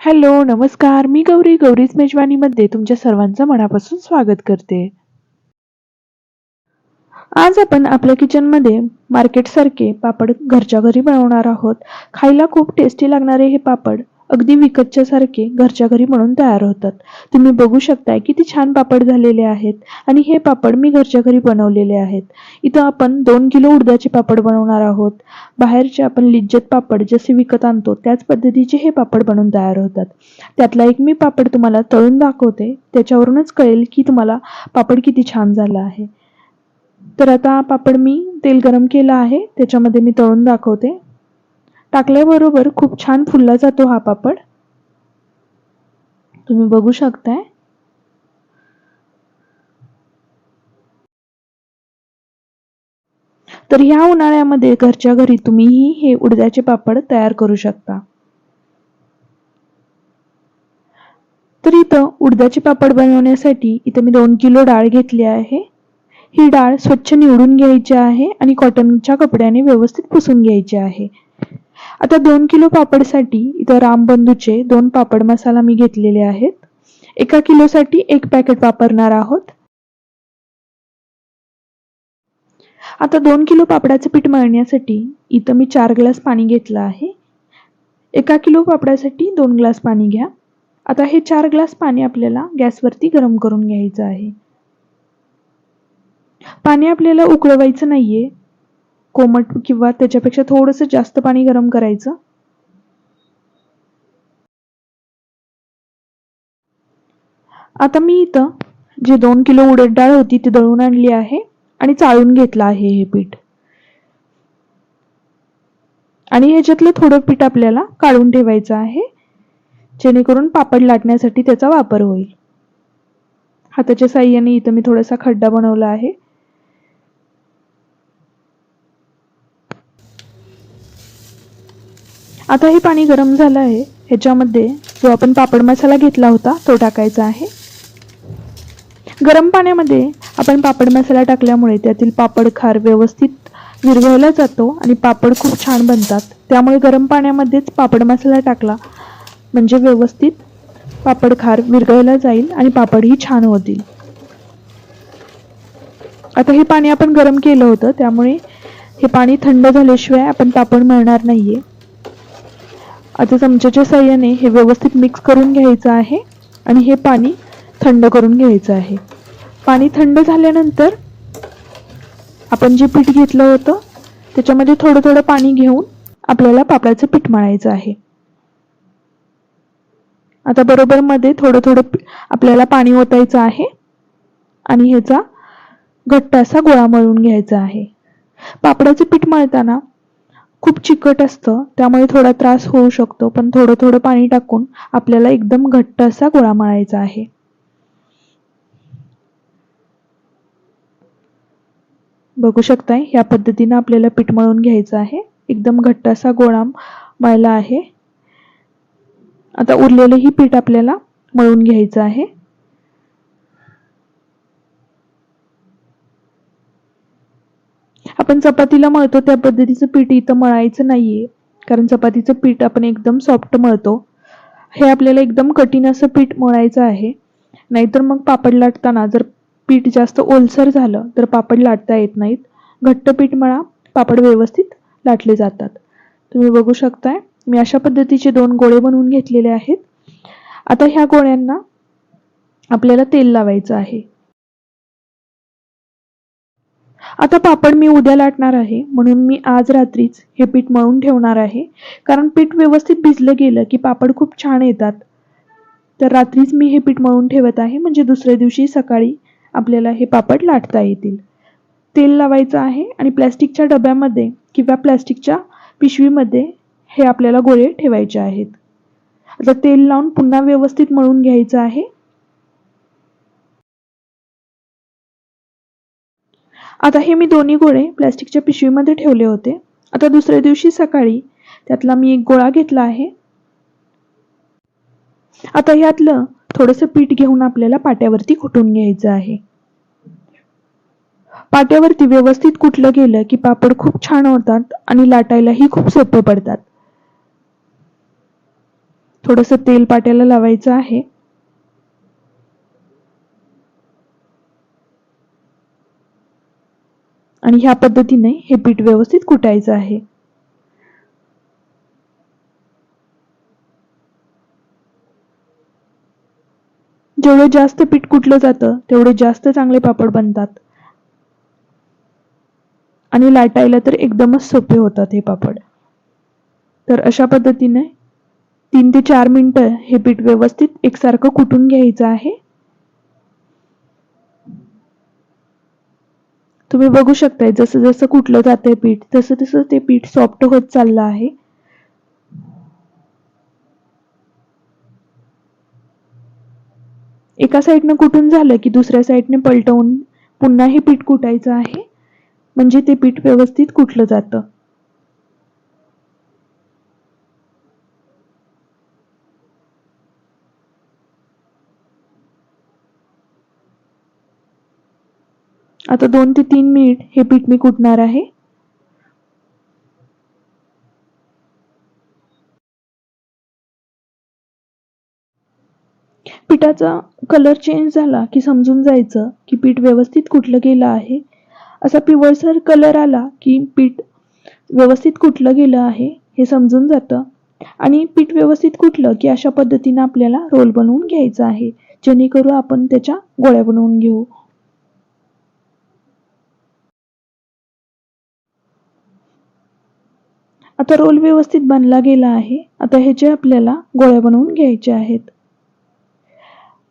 Hello नमस्कार. मी गौरी गौरीच मेजवानीमध्ये तुमच्या सर्वांचं मनापासून स्वागत करते. आज आपण आपल्या किचनमध्ये मार्केटसारखे पापड घरच्या घरी बनवणार आहोत. खायला खूप टेस्टी लागणारे हे पापड. अगदी विकतच्या सारखे घरच्या घरी बनवून तयार होतात. तुम्ही बघू शकताय किती छान पापड झालेले आहेत आणि हे पापड मी घरच्या घरी बनवलेले आहेत. इथं आपण दोन किलो उडदाचे पापड बनवणार आहोत. बाहेरचे आपण लिज्जत पापड जसे विकत आणतो त्याच पद्धतीचे हे पापड बनवून तयार होतात. त्यातला एक मी पापड तुम्हाला तळून दाखवते. त्याच्यावरूनच कळेल की तुम्हाला पापड किती छान झाला आहे. तर आता पापड मी तेल गरम केलं आहे. त्याच्यामध्ये मी तळून दाखवते. टाकल्याबरोबर खूप छान फुलला जातो हा पापड. तुम्ही बघू शकताय. तर ह्या उन्हाळ्यामध्ये घरच्या घरी तुम्हीही हे उडद्याचे पापड तयार करू शकता. तर इथं उडदाचे पापड बनवण्यासाठी इथं मी दोन किलो डाळ घेतली आहे. ही डाळ स्वच्छ निवडून घ्यायची आहे आणि कॉटनच्या कपड्याने व्यवस्थित पुसून घ्यायची आहे. आता दोन किलो पापडसाठी इथं रामबंधूचे दोन पापड मसाला मी घेतलेले आहेत. एका किलोसाठी एक पॅकेट वापरणार आहोत. आता दोन किलो पापडाचं पीठ मळण्यासाठी इथं मी चार ग्लास पाणी घेतलं आहे. एका किलो पापडासाठी दोन ग्लास पाणी घ्या. आता हे चार ग्लास पाणी आपल्याला गॅसवरती गरम करून घ्यायचं आहे. पाणी आपल्याला उकळवायचं नाहीये. कोमट किंवा त्याच्यापेक्षा थोडंसं जास्त पाणी गरम करायचं. आता मी इथं जे दोन किलो उडद डाळ होती ती दळून आणली आहे आणि चाळून घेतलं आहे हे पीठ. आणि ह्याच्यातलं थोडं पीठ आपल्याला काढून ठेवायचं आहे. जेणेकरून पापड लाटण्यासाठी त्याचा वापर होईल. हाताच्या साह्याने इथं मी थोडासा खड्डा बनवला आहे. आता हे पाणी गरम झालं आहे. ह्याच्यामध्ये जो आपण पापड मसाला घेतला होता तो टाकायचा आहे. गरम पाण्यामध्ये आपण पापड मसाला टाकल्यामुळे त्यातील पापड खार व्यवस्थित विरघळला जातो आणि पापड खूप छान बनतात. त्यामुळे गरम पाण्यामध्येच पापड मसाला टाकला म्हणजे व्यवस्थित पापड खार विरघळला जाईल आणि पापडही छान होतील. आता हे पाणी आपण गरम केलं होतं त्यामुळे हे पाणी थंड झाल्याशिवाय आपण पापड मिळणार नाही आहे आता चमच्याच्या साह्याने हे व्यवस्थित मिक्स करून घ्यायचं आहे आणि हे पाणी थंड करून घ्यायचं आहे. पाणी थंड झाल्यानंतर आपण जे पीठ घेतलं होतं त्याच्यामध्ये थोडं थोडं पाणी घेऊन आपल्याला पापडाचं पीठ मळायचं आहे. आता बरोबर मध्ये थोडं थोडं आपल्याला पाणी ओतायचं आहे आणि ह्याचा घट्ट असा गोळा मळून घ्यायचा आहे. पापडाचं पीठ मळताना खूप चिकट असतं त्यामुळे थोडा त्रास होऊ शकतो पण थोडं थोडं पाणी टाकून आपल्याला एकदम घट्ट असा गोळा मळायचा आहे. बघू शकताय या पद्धतीनं आपल्याला पीठ मळून घ्यायचं आहे. एकदम घट्ट असा गोळा मळला आहे. आता उरलेलंही पीठ आपल्याला मळून घ्यायचं आहे. आपण चपातीला मळतो त्या पद्धतीचं पीठ इथं मळायचं नाहीये. कारण चपातीचं पीठ आपण एकदम सॉफ्ट मळतो. हे आपल्याला एकदम कठीण असं पीठ मळायचं आहे. नाहीतर मग पापड लाटताना जर पीठ जास्त ओलसर झालं तर पापड लाटता येत नाहीत. घट्ट पीठ मळा पापड व्यवस्थित लाटले जातात. तुम्ही बघू शकताय मी अशा पद्धतीचे दोन गोळे बनवून घेतलेले आहेत. आता ह्या गोळ्यांना आपल्याला तेल लावायचं आहे. आता पापड मी उद्या लाटणार आहे. म्हणून मी आज रात्रीच हे पीठ मळून ठेवणार आहे. कारण पीठ व्यवस्थित भिजलं गेलं की पापड खूप छान येतात. तर रात्रीच मी हे पीठ मळून ठेवत आहे. म्हणजे दुसऱ्या दिवशी सकाळी आपल्याला हे पापड लाटता येतील. तेल लावायचं आहे आणि प्लॅस्टिकच्या डब्यामध्ये किंवा प्लॅस्टिकच्या पिशवीमध्ये हे आपल्याला गोळे ठेवायचे आहेत. आता तेल लावून पुन्हा व्यवस्थित मळून घ्यायचं आहे. आता हे मी दोन्ही गोळे प्लॅस्टिकच्या पिशवीमध्ये ठेवले होते. आता दुसऱ्या दिवशी सकाळी त्यातला मी एक गोळा घेतला आहे. आता ह्यातलं थोडंसं पीठ घेऊन आपल्याला पाट्यावरती कुटून घ्यायचं आहे. पाट्यावरती व्यवस्थित कुठलं गेलं की पापड खूप छान होतात आणि लाटायलाही खूप सोपं पडतात. थोडस तेल पाट्याला लावायचं आहे. आणि ह्या पद्धतीने हे पीठ व्यवस्थित कुटायचं आहे. जेवढं जास्त पीठ कुटलं जातं तेवढे जास्त चांगले पापड बनतात. आणि लाटायला तर एकदमच सोपे होतात हे पापड. तर अशा पद्धतीने तीन ते चार मिनिटं हे पीठ व्यवस्थित एकसारखं कुटून घ्यायचं आहे. तुम्ही बघू शकताय जसं जसं कुठलं जातंय पीठ तसं तसं ते पीठ सॉफ्ट होत चाललं आहे. एका साईडनं कुठून झालं की दुसऱ्या साईडने पलटवून पुन्हा हे पीठ कुटायचं आहे? म्हणजे ते पीठ व्यवस्थित कुटलं जातं. आता दोन ते तीन मिनिट हे पीठ मी कुटणार आहे. पिठाचा कलर चेंज झाला की समजून जायचं की पीठ व्यवस्थित कुठलं गेलं आहे. असा पिवळसर कलर आला की पीठ व्यवस्थित कुठलं गेलं आहे हे समजून जातं. आणि पीठ व्यवस्थित कुठलं की अशा पद्धतीनं आपल्याला रोल बनवून घ्यायचा आहे. जेणेकरून आपण त्याच्या गोळ्या बनवून घेऊ. आता रोल व्यवस्थित बनला गेला आहे. आता ह्याचे आपल्याला गोळ्या बनवून घ्यायच्या आहेत.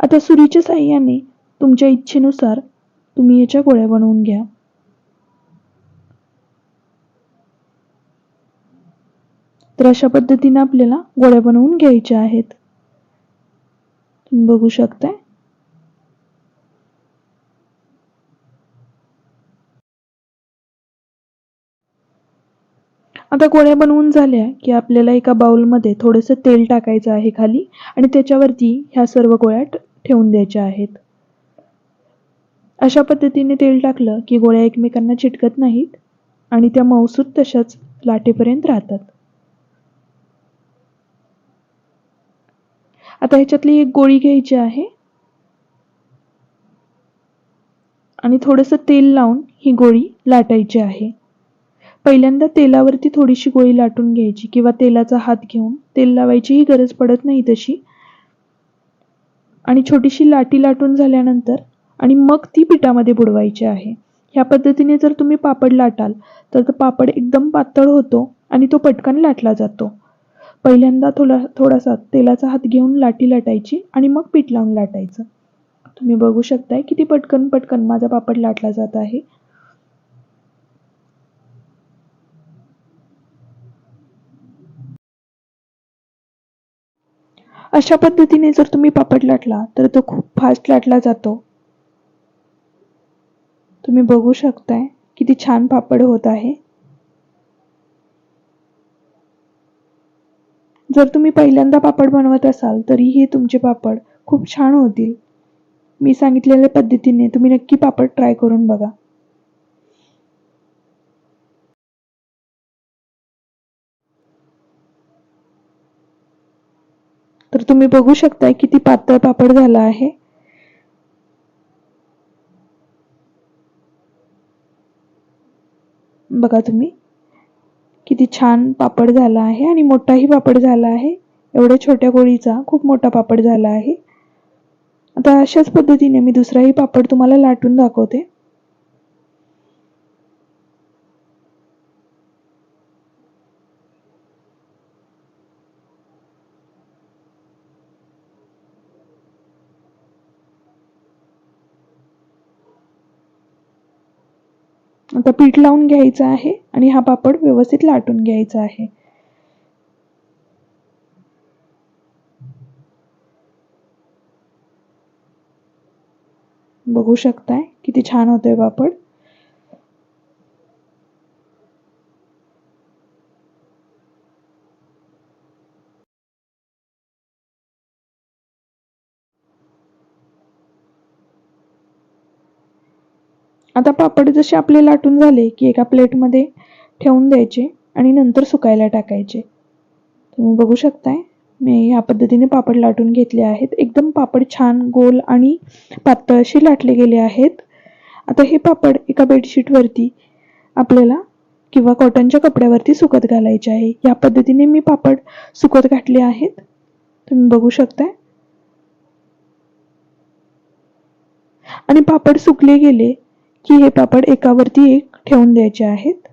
आता सुरीच्या साह्याने तुमच्या इच्छेनुसार तुम्ही याच्या गोळ्या बनवून घ्या. तर अशा पद्धतीने आपल्याला गोळ्या बनवून घ्यायच्या आहेत. तुम्ही बघू शकताय. आता गोळ्या बनवून झाल्या की आपल्याला एका बाउलमध्ये थोडंसं तेल टाकायचं आहे खाली आणि त्याच्यावरती ह्या सर्व गोळ्या ठेवून द्यायच्या आहेत. अशा पद्धतीने तेल टाकलं की गोळ्या एकमेकांना चिटकत नाहीत आणि त्या मौसूद तशाच लाटेपर्यंत राहतात. आता ह्याच्यातली एक गोळी घ्यायची आहे. आणि थोडंसं तेल लावून ही गोळी लाटायची आहे. पहिल्यांदा तेलावरती थोडीशी गोळी लाटून घ्यायची किंवा तेलाचा हात घेऊन तेल लावायचीही गरज पडत नाही तशी. आणि छोटीशी लाटी लाटून झाल्यानंतर आणि मग ती पिठामध्ये बुडवायची आहे. ह्या पद्धतीने जर तुम्ही पापड लाटाल तर तो पापड एकदम पातळ होतो आणि तो पटकन लाटला जातो. पहिल्यांदा थोडा थोडासा तेलाचा हात घेऊन लाटी लाटायची आणि मग पीठ लावून लाटायचं. तुम्ही बघू शकताय किती पटकन पटकन माझा पापड लाटला जात आहे. अशा पद्धतीने जर तुम्ही पापड लाटला तर तो खूप फास्ट लाटला जातो. तुम्ही बघू शकताय किती छान पापड होत आहे. जर तुम्ही पहिल्यांदा पापड बनवत असाल तरी हे तुमचे पापड खूप छान होतील. मी सांगितलेल्या पद्धतीने तुम्ही नक्की पापड ट्राय करून बघा. तर तुम्ही बघू शकताय किती पातळ पापड झाला आहे. बघा तुम्ही. किती छान पापड झाला आहे आणि मोठाही पापड झाला आहे. एवढ्या छोट्या गोळीचा खूप मोठा पापड झाला आहे. आता अशाच पद्धतीने मी दुसराही पापड तुम्हाला लाटून दाखवते. आता पीठ लावून घ्यायचं आहे आणि हा पापड व्यवस्थित लाटून घ्यायचा आहे. बघू शकताय किती छान होतोय पापड. आता पापड जसे आपले लाटून झाले की एका प्लेटमध्ये ठेवून द्यायचे आणि नंतर सुकायला टाकायचे. तुम्ही बघू शकताय मी या पद्धतीने पापड लाटून घेतले आहेत. एकदम पापड छान गोल आणि पातळ असे लाटले गेले आहेत. आता हे पापड एका बेडशीटवरती आपल्याला किंवा कॉटनच्या कपड्यावरती सुकत घालायचे आहे. या पद्धतीने मी पापड सुकत घातले आहेत. तुम्ही बघू शकताय. आणि पापड सुकले गेले की हे पापड एकावरती एक ठेवून द्यायचे आहेत.